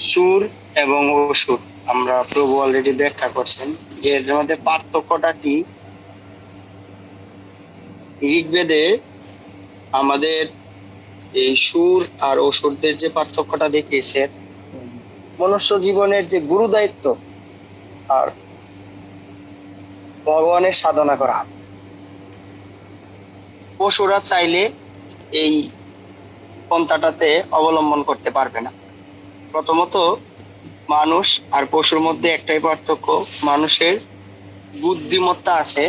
সুর এবং অসুর। আমরা প্রভু অলরেডি ব্যাখ্যা করছেন। এর মধ্যে পার্থক্যটা কি? ঋগ্বেদে আমাদের এই সুর আর অসুরদের যে পার্থক্যটা দেখিয়েছে, মনুষ্য জীবনের যে গুরু দায়িত্ব আর ভগবানের সাধনা করা। পশুরা চাইলে এই পন্থাটাতে অবলম্বন করতে পারবে না। প্রথমত, মানুষ আর পশুর মধ্যে একটাই পার্থক্য, মানুষের বুদ্ধিমত্তা আছে,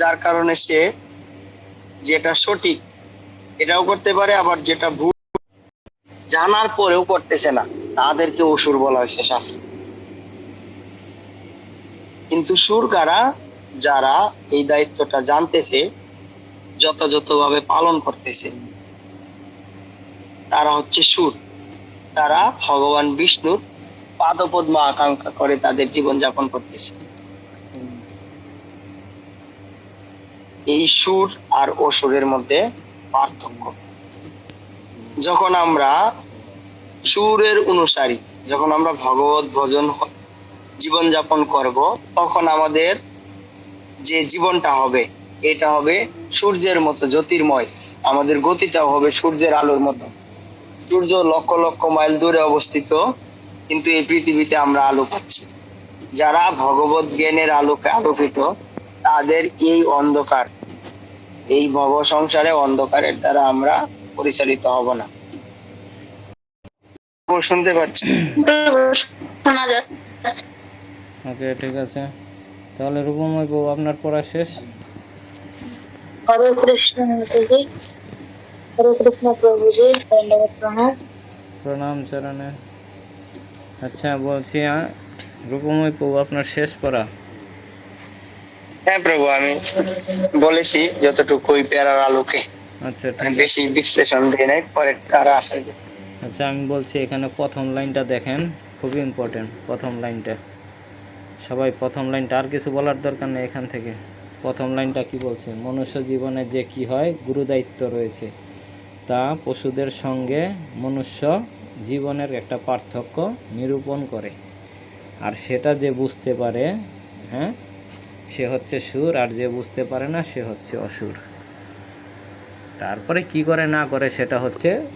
যার কারণে সে যেটা সঠিক এটাও করতে পারে, আবার যেটা ভুল জানার পরেও করতেছে না। তাদেরকে অসুর বলা হয়েছে শাস্ত্রে কিন্তু সুর কারা? যারা এই দায়িত্বটা জানতেছে, যথাযথভাবে পালন করতেছে, তারা হচ্ছে সুর। তারা ভগবান বিষ্ণুর পাদপদ্ম আকাঙ্ক্ষা করে তাদের জীবন যাপন করতেছে। এই সুর আর অসুরের মধ্যে পার্থক্য। যখন আমরা সুরের অনুসারী, যখন আমরা ভগবত ভজন জীবন যাপন করব, তখন আমাদের যে জীবনটা হবে, এটা হবে সূর্যের মতো জ্যোতির্ময়। আমাদের গতিটাও হবে সূর্যের আলোর মতো। সূর্য লক্ষ লক্ষ মাইল দূরে অবস্থিত কিন্তু এই পৃথিবীতে আমরা আলো পাচ্ছি। যারা ভগবত জ্ঞানের আলোকে আলোকিত তাদের এই অন্ধকার এই ভব সংসারে অন্ধকারের দ্বারা আমরা পরিচালিত হব না। শুনতে পাচ্ছি? শোনা ওকে ঠিক আছে। তাহলে রূপময় বউ আপনার পড়া শেষ? হরে কৃষ্ণ হরে কৃষ্ণ প্রভুজি প্রণাম প্রণাম চরণে। আচ্ছা বলছি রূপময় বউ আপনার শেষ পড়া। হ্যাঁ প্রভু আমি বলেছি যতটুকু ওই পেয়ারার আলোকে। আচ্ছা বেশি বিশ্লেষণ দিয়ে নাই পরে তারা আসে। আচ্ছা আমি বলছি এখানে প্রথম লাইনটা দেখেন খুবই ইম্পর্টেন্ট প্রথম লাইনটা। সবাই প্রথম লাইনটা আর কিছু বলার দরকার নেই এখান থেকে। প্রথম লাইনটা কি বলছে? মনুষ্য জীবনে যে কি হয় গুরু দায়িত্ব রয়েছে। তা পশুদের সঙ্গে মনুষ্য জীবনের একটা পার্থক্য নিরূপণ করে। আর সেটা যে বুঝতে পারে হ্যাঁ সে হচ্ছে সুর, আর যে বুঝতে পারে না, সে হচ্ছে অসুর। তারপরে কি করে না করে সেটা হচ্ছে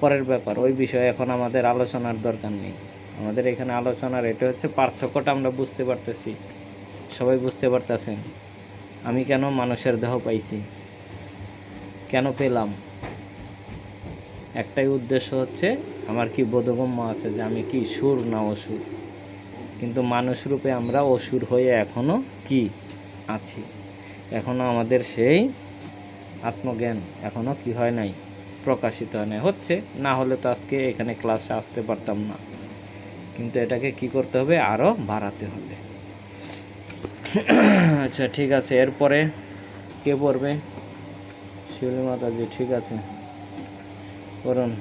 পরের ব্যাপার। ওই বিষয়ে এখন আমাদের আলোচনার দরকার নেই। আমাদের এখানে আলোচনার এটা হচ্ছে পার্থক্যটা আমরা বুঝতে পারতেছি। সবাই বুঝতে পারতেছেন। আমি কেন মানুষের দেহ পাইছি? কেন পেলাম? একটাই উদ্দেশ্য হচ্ছে আমার কি বোধগম্য আছে যে আমি কি সুর না অসুর? কিন্তু মানুষ রূপে আমরা অসুর হয়ে এখনও কি আছি? এখনও আমাদের সেই আত্মজ্ঞান এখনও কি হয় নাই, প্রকাশিত হয় নাই। হচ্ছে, না হলে তো আজকে এখানে ক্লাসে আসতে পারতাম না। কিন্তু এটাকে কি করতে হবে? আরও বাড়াতে হবে। আচ্ছা ঠিক আছে। এরপরে কে পড়বে? শিউলি মাতাজি, ঠিক আছে। করুন।